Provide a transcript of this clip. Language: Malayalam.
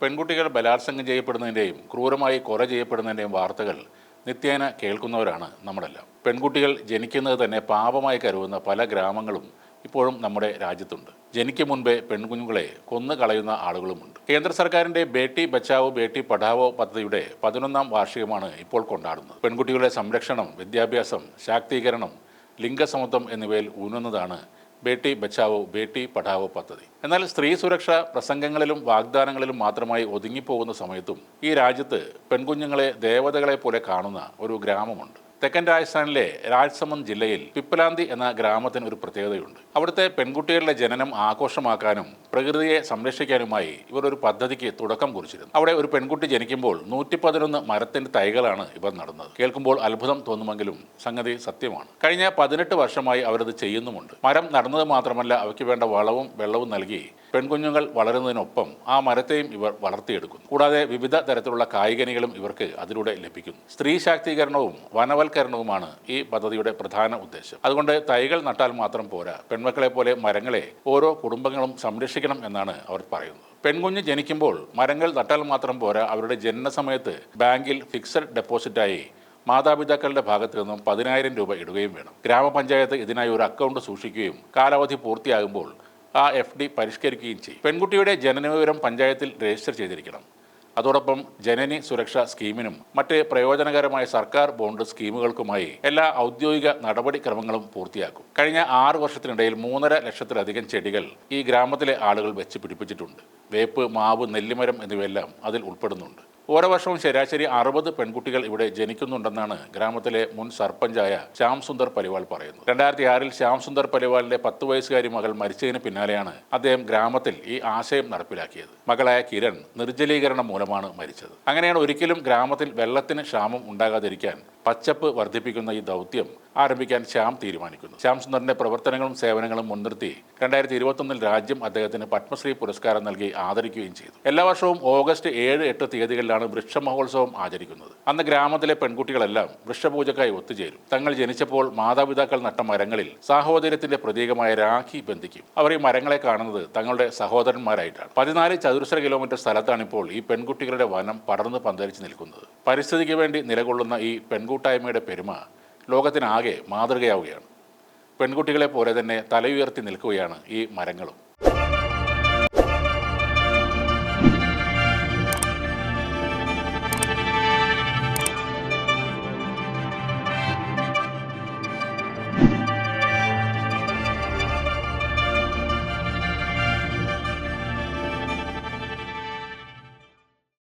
പെൺകുട്ടികൾ ബലാത്സംഗം ചെയ്യപ്പെടുന്നതിന്റെയും ക്രൂരമായി കൊല ചെയ്യപ്പെടുന്നതിന്റെയും വാർത്തകൾ നിത്യേന കേൾക്കുന്നവരാണ് നമ്മളെല്ലാം. പെൺകുട്ടികൾ ജനിക്കുന്നത് തന്നെ പാപമായി കരുതുന്ന പല ഗ്രാമങ്ങളും ഇപ്പോഴും നമ്മുടെ രാജ്യത്തുണ്ട്. ജനിക്കും മുൻപേ പെൺകുഞ്ഞുങ്ങളെ കൊന്നു കളയുന്ന ആളുകളുമുണ്ട്. കേന്ദ്ര സർക്കാരിന്റെ ബേട്ടി ബച്ചാവോ ബേട്ടി പഠാവോ പദ്ധതിയുടെ പതിനൊന്നാം വാർഷികമാണ് ഇപ്പോൾ കൊണ്ടാടുന്നത്. പെൺകുട്ടികളുടെ സംരക്ഷണം വിദ്യാഭ്യാസം ശാക്തീകരണം ലിംഗസമത്വം എന്നിവയിൽ ഊന്നുന്നതാണ് ബേട്ടി ബച്ചാവോ ബേട്ടി പഠാവോ പദ്ധതി. എന്നാൽ സ്ത്രീ സുരക്ഷ പ്രസംഗങ്ങളിലും വാഗ്ദാനങ്ങളിലും മാത്രമായി ഒതുങ്ങിപ്പോകുന്ന സമയത്തും ഈ രാജ്യത്ത് പെൺകുഞ്ഞുങ്ങളെ ദേവതകളെ പോലെ കാണുന്ന ഒരു ഗ്രാമമുണ്ട്. തെക്കൻ രാജസ്ഥാനിലെ രാജ്സമന്ദ് ജില്ലയിൽ പിപ്പലാന്തി എന്ന ഗ്രാമത്തിന് ഒരു പ്രത്യേകതയുണ്ട്. അവിടുത്തെ പെൺകുട്ടികളുടെ ജനനം ആഘോഷമാക്കാനും പ്രകൃതിയെ സംരക്ഷിക്കാനുമായി ഇവർ ഒരു പദ്ധതിക്ക് തുടക്കം കുറിച്ചിരുന്നു. അവിടെ ഒരു പെൺകുട്ടി ജനിക്കുമ്പോൾ നൂറ്റി പതിനൊന്ന് മരത്തിന്റെ തൈകളാണ് ഇവർ നടന്നത്. കേൾക്കുമ്പോൾ അത്ഭുതം തോന്നുമെങ്കിലും സംഗതി സത്യമാണ്. കഴിഞ്ഞ പതിനെട്ട് വർഷമായി അവരത് ചെയ്യുന്നുമുണ്ട്. മരം നടന്നത് മാത്രമല്ല അവയ്ക്ക് വേണ്ട വളവും വെള്ളവും നൽകി പെൺകുഞ്ഞുങ്ങൾ വളരുന്നതിനൊപ്പം ആ മരത്തെയും ഇവർ വളർത്തിയെടുക്കുന്നു. കൂടാതെ വിവിധ തരത്തിലുള്ള കായികനികളും ഇവർക്ക് അതിലൂടെ ലഭിക്കുന്നു. സ്ത്രീ ശാക്തീകരണവും വനവൽക്കരണവുമാണ് ഈ പദ്ധതിയുടെ പ്രധാന ഉദ്ദേശം. അതുകൊണ്ട് തൈകൾ നട്ടാൽ മാത്രം പോരാ. പെൺമക്കളെ പോലെ മരങ്ങളെ ഓരോ കുടുംബങ്ങളും സംരക്ഷിക്കണം എന്നാണ് അവർ പറയുന്നത്. പെൺകുഞ്ഞ് ജനിക്കുമ്പോൾ മരങ്ങൾ നട്ടാൽ മാത്രം പോരാ. അവരുടെ ജനനസമയത്ത് ബാങ്കിൽ ഫിക്സഡ് ഡെപ്പോസിറ്റായി മാതാപിതാക്കളുടെ ഭാഗത്തു നിന്നും പതിനായിരം രൂപ ഇടുകയും വേണം. ഗ്രാമപഞ്ചായത്ത് ഇതിനായി ഒരു അക്കൗണ്ട് സൂക്ഷിക്കുകയും കാലാവധി പൂർത്തിയാകുമ്പോൾ ആ എഫ് ഡി പരിഷ്കരിക്കുകയും ചെയ്യും. പെൺകുട്ടിയുടെ ജനനവിവരം പഞ്ചായത്തിൽ രജിസ്റ്റർ ചെയ്തിരിക്കണം. അതോടൊപ്പം ജനനി സുരക്ഷാ സ്കീമിനും മറ്റ് പ്രയോജനകരമായ സർക്കാർ ബോണ്ട് സ്കീമുകൾക്കുമായി എല്ലാ ഔദ്യോഗിക നടപടിക്രമങ്ങളും പൂർത്തിയാക്കും. കഴിഞ്ഞ ആറ് വർഷത്തിനിടയിൽ മൂന്നര ലക്ഷത്തിലധികം ചെടികൾ ഈ ഗ്രാമത്തിലെ ആളുകൾ വെച്ച് പിടിപ്പിച്ചിട്ടുണ്ട്. വേപ്പ് മാവ് നെല്ലിമരം എന്നിവയെല്ലാം അതിൽ ഉൾപ്പെടുന്നുണ്ട്. ഓരോ വർഷവും ശരാശരി അറുപത് പെൺകുട്ടികൾ ഇവിടെ ജനിക്കുന്നുണ്ടെന്നാണ് ഗ്രാമത്തിലെ മുൻ സർപ്പഞ്ചായ ശ്യാം സുന്ദർ പരിവാൾ പറയുന്നത്. രണ്ടായിരത്തി ആറിൽ ശ്യാം സുന്ദർ പരിവാളിന്റെ പത്ത് വയസ്സുകാരി മകൾ മരിച്ചതിന് പിന്നാലെയാണ് അദ്ദേഹം ഗ്രാമത്തിൽ ഈ ആശയം നടപ്പിലാക്കിയത്. മകളായ കിരൺ നിർജലീകരണം മൂലമാണ് മരിച്ചത്. അങ്ങനെയാണ് ഒരിക്കലും ഗ്രാമത്തിൽ വെള്ളത്തിന് ക്ഷാമം ഉണ്ടാകാതിരിക്കാൻ പച്ചപ്പ് വർദ്ധിപ്പിക്കുന്ന ഈ ദൗത്യം ആരംഭിക്കാൻ ശ്യാം തീരുമാനിക്കുന്നു. ശ്യാം സുന്ദറിന്റെ പ്രവർത്തനങ്ങളും സേവനങ്ങളും മുൻനിർത്തി രണ്ടായിരത്തി ഇരുപത്തൊന്നിൽ രാജ്യം അദ്ദേഹത്തിന് പത്മശ്രീ പുരസ്കാരം നൽകി ആദരിക്കുകയും ചെയ്തു. എല്ലാ വർഷവും ഓഗസ്റ്റ് ഏഴ് എട്ട് തീയതികളിലാണ് വൃക്ഷ മഹോത്സവം ആചരിക്കുന്നത്. അന്ന് ഗ്രാമത്തിലെ പെൺകുട്ടികളെല്ലാം വൃക്ഷപൂജക്കായി ഒത്തുചേരും. തങ്ങൾ ജനിച്ചപ്പോൾ മാതാപിതാക്കൾ നട്ട മരങ്ങളിൽ സാഹോദര്യത്തിന്റെ പ്രതീകമായ രാഖി ബന്ധിക്കും. അവർ ഈ മരങ്ങളെ കാണുന്നത് തങ്ങളുടെ സഹോദരന്മാരായിട്ടാണ്. പതിനാല് ചതുരശ്ര കിലോമീറ്റർ സ്ഥലത്താണ് ഇപ്പോൾ ഈ പെൺകുട്ടികളുടെ വനം പടർന്ന് പന്തലിച്ച് നിൽക്കുന്നത്. പരിസ്ഥിതിക്ക് വേണ്ടി നിലകൊള്ളുന്ന ഈ പെൺകൂട്ടായ്മയുടെ പെരുമ ലോകത്തിനാകെ മാതൃകയാവുകയാണ്. പെൺകുട്ടികളെ പോലെ തന്നെ തലയുയർത്തി നിൽക്കുകയാണ് ഈ മരങ്ങളും.